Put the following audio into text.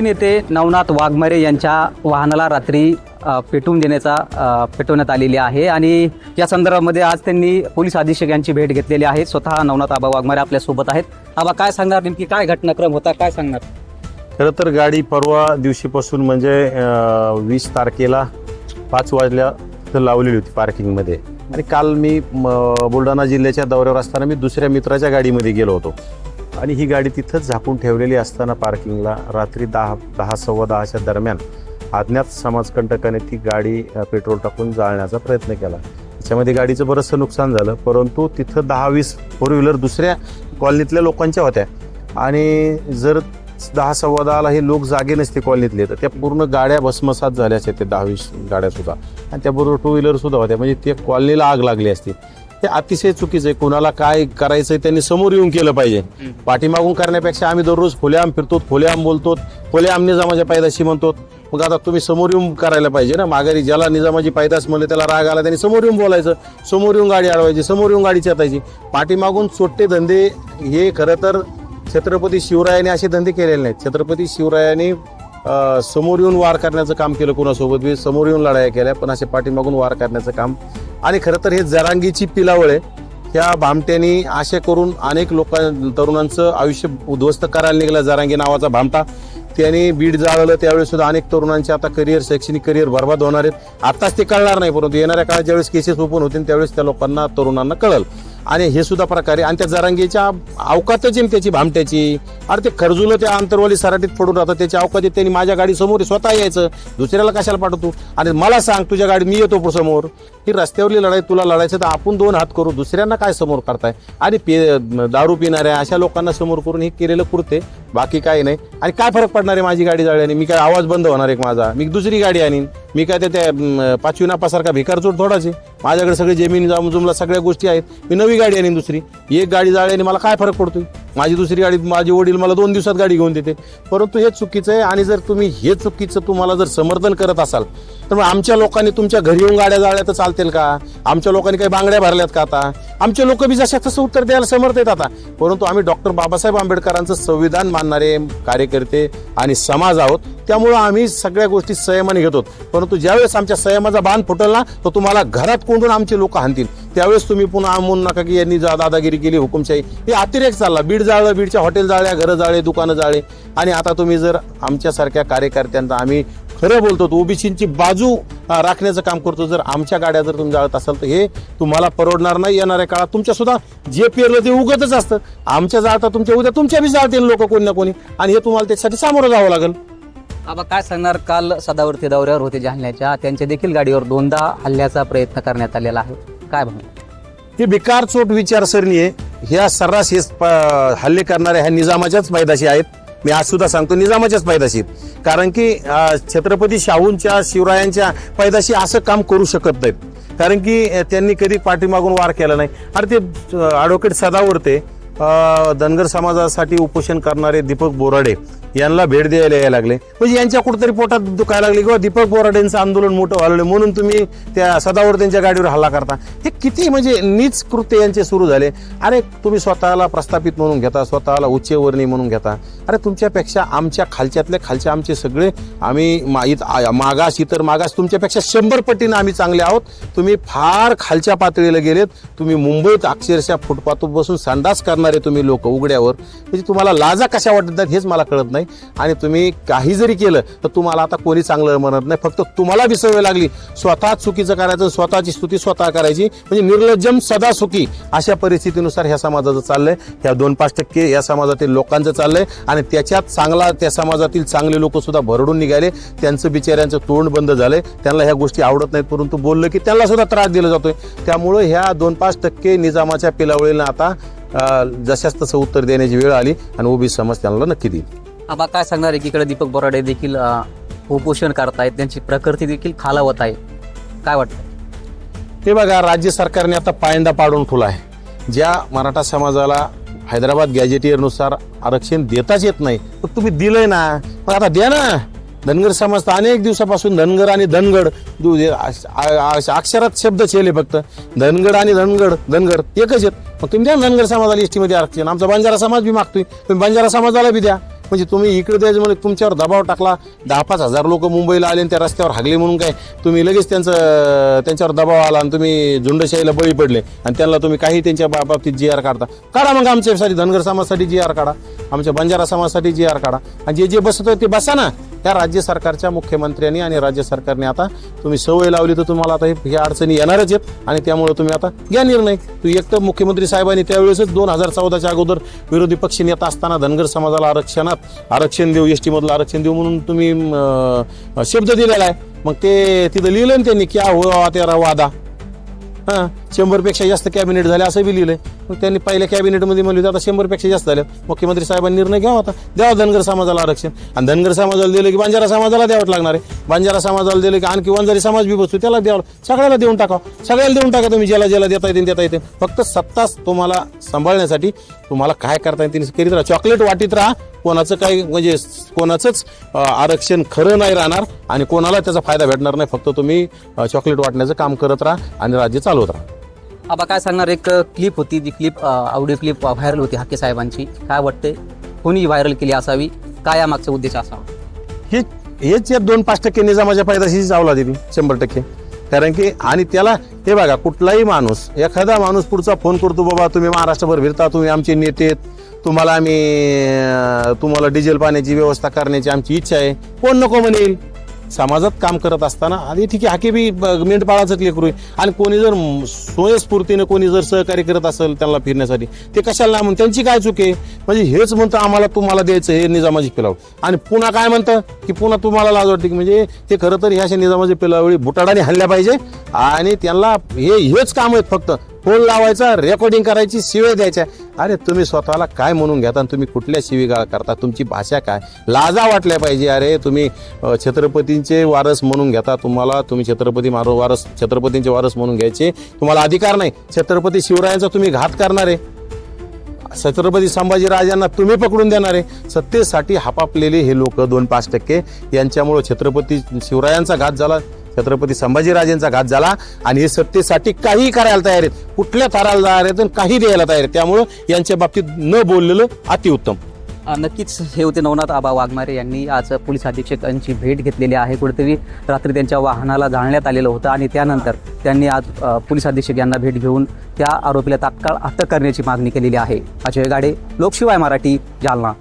OBC नेते नवनाथ वाघमारे यांच्या वाहनाला रात्री पेटवून देण्याचा पेटवण्यात आलेली आहे आणि या संदर्भामध्ये आज त्यांनी पोलीस अधीक्षक यांची भेट घेतलेली आहे. स्वतः नवनाथ आबा वाघमारे आपल्यासोबत आहेत. आबा काय सांगणार नेमकी? काय घटनाक्रम होता? काय सांगणार? खरं तर गाडी परवा दिवशीपासून म्हणजे वीस तारखेला पाच वाजल्या लावलेली होती पार्किंगमध्ये. आणि काल मी बुलढाणा जिल्ह्याच्या दौऱ्यावर असताना मी दुसऱ्या मित्राच्या गाडीमध्ये गेलो होतो. आणि ही गाडी तिथंच झाकून ठेवलेली असताना पार्किंगला रात्री दहा दहा सव्वा दहाच्या दरम्यान अज्ञात समाजकंटकाने ती गाडी पेट्रोल टाकून जाळण्याचा प्रयत्न केला. त्याच्यामध्ये गाडीचं बरंचसं नुकसान झालं परंतु तिथं दहा वीस फोर व्हीलर दुसऱ्या कॉलनीतल्या लोकांच्या होत्या. आणि जर दहा सव्वा दहाला हे लोक जागे नसते कॉलनीतले तर त्या पूर्ण गाड्या भस्मसात झाल्या असत्या ते दहावीस गाड्यासुद्धा आणि त्याबरोबर टू व्हीलरसुद्धा होत्या म्हणजे ते कॉलनीला आग लागली असती. हे अतिशय चुकीचं आहे. कोणाला काय करायचं त्यांनी समोर येऊन केलं पाहिजे. पाठीमागून करण्यापेक्षा आम्ही दररोज खुलेआम फिरतो खुलेआम बोलतो खुलेआम निजामाच्या पायदाशी म्हणतो मग आता तुम्ही समोर येऊन करायला पाहिजे ना. माघारी ज्याला निजामाची पायदास म्हणले त्याला राग आला त्यांनी समोर येऊन बोलायचं. समोर येऊन गाडी अडवायची समोर येऊन गाडी चेतायची पाठीमागून चोट्टे धंदे हे खरं तर छत्रपती शिवरायाने असे धंदे केलेले नाहीत. छत्रपती शिवरायाने समोर येऊन वार करण्याचं काम केलं कोणासोबत बी? समोर येऊन लढाया केल्या पण असे पाठीमागून वार करण्याचं काम. आणि खरं तर हे जरांगीची पिलावळ आहे ह्या भामट्यांनी असे करून अनेक लोकां तरुणांचं आयुष्य उद्ध्वस्त करायला निघाला जरांगी नावाचा भामटा. त्यांनी बीड जाळलं त्यावेळेस सुद्धा अनेक तरुणांचे आता करिअर शैक्षणिक करिअर बर्बाद होणार आहेत. आत्ताच ते कळणार नाही परंतु येणाऱ्या काळात ज्यावेळेस केसेस ओपन होतील त्यावेळेस त्या लोकांना तरुणांना कळल. आणि हे सुद्धा प्रकारे आणि त्या जरांगीच्या अवकातच आहे त्याची भामट्याची. अरे ते खरजून त्या अंतरवाली सराटीत पडून राहतं त्याच्या अवकातीत त्यांनी माझ्या गाडी समोर स्वतः यायचं. दुसऱ्याला कशाला पाठवतो? आणि मला सांग तुझ्या गाडी मी येतो समोर. ही रस्त्यावरली लढाई तुला लढायचं तर आपण दोन हात करू दुसऱ्यांना काय समोर करताय? आणि पे दारू पिणाऱ्या अशा लोकांना समोर करून हे केलेलं कृत्य बाकी काही नाही. आणि काय फरक पडणार आहे माझी गाडी जाळल्याने? मी काय आवाज बंद होणार आहे माझा? मी दुसरी गाडी आणीन. मी काय ते त्या पाचवी नापासारखा भिकारचोट थोडाच आहे. माझ्याकडे सगळे जमीन जामजुमला सगळ्या गोष्टी आहेत. मी नवी गाडी आणीन दुसरी. एक गाडी जाळल्याने मला काय फरक पडतोय? माझी दुसरी गाडी माझे वडील मला दोन दिवसात गाडी घेऊन देते. परंतु हे चुकीचं आहे आणि जर तुम्ही हे चुकीचं तुम्हाला जर समर्थन करत असाल तर मग आमच्या लोकांनी तुमच्या घरी येऊन गाड्या जाळल्या तर चालतील का? आमच्या लोकांनी काही बांगड्या भरल्यात का आता? आमचे लोक बी जशा तसं उत्तर द्यायला समर्थ आहेत आता. परंतु आम्ही डॉक्टर बाबासाहेब आंबेडकरांचं संविधान मानणारे कार्यकर्ते आणि समाज आहोत. त्यामुळं आम्ही सगळ्या गोष्टी संयमाने घेतो. परंतु ज्यावेळेस आमच्या संयमाचा बांध फुटल ना तर तुम्हाला घरात कोंडून आमचे लोक हाणतील. त्यावेळेस तुम्ही पुन्हा म्हणू नका की यांनी जा दादागिरी केली हुकुमशाही. हे अतिरेक चालला. बीड जाळलं बीडच्या हॉटेल जाळल्या घरं जाळे दुकानं जाळे. आणि आता तुम्ही जर आमच्यासारख्या कार्यकर्त्यांना आम्ही खरं बोलतो ओबीसीची बाजू राखण्याचं काम करतो. जर आमच्या गाड्या जर तुम्ही जाळत असाल तर हे तुम्हाला परवडणार नाही येणाऱ्या काळात. तुमच्या सुद्धा जे पेरलं ते उगतच असतं. आमच्या जाळता तुमच्या उद्या तुमच्या बी जाळतील लोक कोणी ना कोणी. आणि हे तुम्हाला त्याच्यासाठी सामोरं जावं लागेल. आबा काय सांगणार? काल सदावरती दौऱ्यावर होते जालन्याच्या त्यांच्या देखील गाडीवर दोनदा हल्ल्याचा प्रयत्न करण्यात आलेला आहे. काय म्हणणार ही बिकार चोट विचारसरणी आहे. ह्या सर्रास हे हल्ले करणाऱ्या ह्या निजामाच्याच पायदाशी आहेत. मी आज सुद्धा सांगतो निजामाच्याच पायदाशी कारण की छत्रपती शाहूंच्या शिवरायांच्या पायदाशी असं काम करू शकत नाहीत. कारण की त्यांनी कधी पाठीमागून वार केला नाही. अरे ते ॲडव्होकेट सदावर्ते धनगर समाजासाठी उपोषण करणारे दीपक बोराडे यांना भेट द्यायला यायला लागले. म्हणजे यांच्या कुठेतरी पोटात दुखायला लागले किंवा दीपक बोराडेंचं आंदोलन मोठं व्हायला म्हणून तुम्ही त्या सदावर त्यांच्या गाडीवर हल्ला करता. हे किती म्हणजे नीच कृत्य यांचे सुरू झाले. अरे तुम्ही स्वतःला प्रस्थापित म्हणून घेता स्वतःला उच्चवर्णी म्हणून घेता. अरे तुमच्यापेक्षा आमच्या खालच्यातल्या खालच्या आमचे सगळे आम्ही मा- मागास इतर मागास तुमच्यापेक्षा शंभर पटीनं आम्ही चांगले आहोत. तुम्ही फार खालच्या पातळीला गेलेत. तुम्ही मुंबईत अक्षरशः फुटपाथवर बसून संडास करणारे तुम्ही लोक उघड्यावर. म्हणजे तुम्हाला लाजा कशा वाटत हेच मला कळत नाही. आणि तुम्ही काही जरी केलं तर तुम्हाला आता कोणी चांगलं म्हणत नाही. फक्त तुम्हाला बी सवय लागली. स्वतः चुकीचं करायचं स्वतःची स्तुती स्वतः करायची म्हणजे निर्लज्जम सदा सुखी अशा परिस्थितीनुसार ह्या समाजाचं चाललंय. ह्या दोन पाच टक्के या समाजातील लोकांचं चाललंय आणि त्याच्यात चांगला त्या समाजातील चांगले लोक सुद्धा भरडून निघाले. त्यांचं बिचाऱ्यांचं तोंड बंद झालंय. त्यांना ह्या गोष्टी आवडत नाहीत परंतु बोललं की त्यांना सुद्धा त्रास दिला जातोय. त्यामुळं ह्या दोन पाच टक्के निजामाच्या पिलावळीला आता जशाच तसं उत्तर देण्याची वेळ आली आणि उभी समाज त्यांना नक्की देईल. आबा काय सांगणार एकीकडे दीपक बोराडे देखील उपोषण करतायत त्यांची प्रकृती देखील खालावत आहे. काय वाटतं ते बघा राज्य सरकारने आता पायंदा पाडून ठेवला आहे ज्या मराठा समाजाला हैदराबाद गॅजेटियरनुसार आरक्षण देताच येत नाही तर तुम्ही दिलंय ना? पण आता द्या ना. धनगर समाज तर अनेक दिवसापासून धनगर आणि धनगड दु- अक्षरात शब्द चेले फक्त. धनगड आणि धनगड धनगर एकच आहेत. मग तुम्ही द्या ना धनगर समाजाला एसटी आरक्षण. आमचा बंजारा समाज बी मागतोय. तुम्ही बंजारा समाजाला बी द्या. म्हणजे तुम्ही इकडे द्यायचं म्हणजे तुमच्यावर दबाव टाकला. दहा पाच हजार लोक मुंबईला आले आणि त्या रस्त्यावर हागले म्हणून काय? तुम्ही लगेच त्यांचं त्यांच्यावर दबाव आला आणि तुम्ही झुंडशाहीला बळी पडले. आणि त्यांना तुम्ही काही त्यांच्या बा- बाबतीत जी आर काढता. काढा मग आमच्यासाठी धनगर समाजासाठी जी आर काढा. आमच्या बंजारा समाजासाठी जी आर काढा. आणि जे जे बसत ते बसा ना. त्या राज्य सरकारच्या मुख्यमंत्र्यांनी आणि राज्य सरकारने आता तुम्ही सवय लावली तर तुम्हाला आता हे- ह्या अडचणी येणारच आहेत. आणि त्यामुळे तुम्ही आता घ्या निर्णय. तू एक तर मुख्यमंत्री साहेबांनी त्यावेळेसच दोन हजार चौदाच्या अगोदर विरोधी पक्ष नेता असताना धनगर समाजाला आरक्षणात आरक्षण देऊ एस टीमधलं आरक्षण देऊ म्हणून तुम्ही शब्द दिलेला आहे. मग ते तिथं लिहिलं ना त्यांनी क्या हो तेरा वादा हां शंभरपेक्षा जास्त कॅबिनेट झाले असं बी लिहिलंय. मग त्यांनी पहिल्या कॅबिनेटमध्ये म्हणले आता शंभरपेक्षा जास्त झाले. मुख्यमंत्री साहेबांनी निर्णय घ्यावा आता. द्यावा धनगर समाजाला आरक्षण. आणि धनगर समाजाला दिलं की बंजारा समाजाला द्यावं लागणार आहे. बंजारा समाजाला दिलं की आणखी वंजारी समाज बी बसतो त्याला द्यावं. सगळ्याला देऊन टाका सगळ्याला देऊन टाका तुम्ही ज्याला ज्याला देता येते देता येते फक्त सत्ताच तुम्हाला सांभाळण्यासाठी तुम्हाला काय करता येईल करीत राहा चॉकलेट वाटीत राहा. कोणाचं काही म्हणजे कोणाचंच आरक्षण खरं नाही राहणार आणि कोणाला त्याचा फायदा भेटणार नाही. फक्त तुम्ही चॉकलेट वाटण्याचं काम करत राहा आणि राज्य चालवत राहा. आबा काय सांगणार एक क्लिप होती जी क्लिप ऑडिओ क्लिप व्हायरल होती हाके साहेबांची. काय वाटते कोणी व्हायरल केली असावी? काय या मागचा उद्देश असावा? हे हेच या दोन पाच टक्के निजामाच्या पायदाशी चावला दिली शंभर टक्के. कारण की आणि त्याला हे बघा कुठलाही माणूस एखादा माणूस पुढचा फोन करतो बाबा तुम्ही महाराष्ट्रभर फिरता तुम्ही आमचे नेते तुम्हाला आम्ही तुम्हाला डिझेल पाण्याची व्यवस्था करण्याची आमची इच्छा आहे. कोण नको म्हणेल? समाजात काम करत असताना आधी ठीक आहे हाके बी मेंढपाळाचं लेकरू आहे. आणि कोणी जर स्वयंस्फूर्तीने कोणी जर सहकार्य करत असेल त्यांना फिरण्यासाठी ते कशाला नाही म्हणून त्यांची काय चूक आहे? म्हणजे हेच म्हणतं आम्हाला तुम्हाला द्यायचं हे निजामाची पिलाव. आणि पुन्हा काय म्हणतं? की पुन्हा तुम्हाला लाज वाटते की म्हणजे ते खरं तर ह्या अशा निजामाजी पिलावळी बुटाडाने हल्ल्या पाहिजे आणि त्यांना हे हेच काम आहेत फक्त. फोन लावायचा रेकॉर्डिंग करायची शिवे द्यायच्या. अरे तुम्ही स्वतःला काय म्हणून घेता आणि तुम्ही कुठल्या शिवीगाळ करता? तुमची भाषा काय? लाजा वाटल्या पाहिजे. अरे तुम्ही छत्रपतींचे वारस म्हणून घेता. तुम्हाला तुम्ही छत्रपती मारो वारस छत्रपतींचे वारस म्हणून घ्यायचे. तुम्हाला अधिकार नाही. छत्रपती शिवरायांचा तुम्ही घात करणार. आहे छत्रपती संभाजीराजांना तुम्ही पकडून देणार आहे. सत्तेसाठी हापापलेले हे लोक दोन पाच टक्के. यांच्यामुळं छत्रपती शिवरायांचा घात झाला. छत्रपती संभाजीराजेंचा घात झाला आणि हे सत्तेसाठी काही करायला तयार आहेत. कुठल्या थराला तयार आहेत आणि काही द्यायला तयार आहेत. त्यामुळं यांच्या बाबतीत न बोललेलं अतिउत्तम. नक्कीच हे होते नवनाथ आबा वाघमारे यांनी आज पोलीस अधीक्षकांची भेट घेतलेली आहे. कुठेतरी रात्री त्यांच्या वाहनाला जाळण्यात आलेलं होतं आणि त्यानंतर त्यांनी आज पोलीस अधीक्षक यांना भेट घेऊन त्या आरोपीला तात्काळ अटक करण्याची मागणी केलेली आहे. अजय गाडे लोकशिवाय मराठी जालना.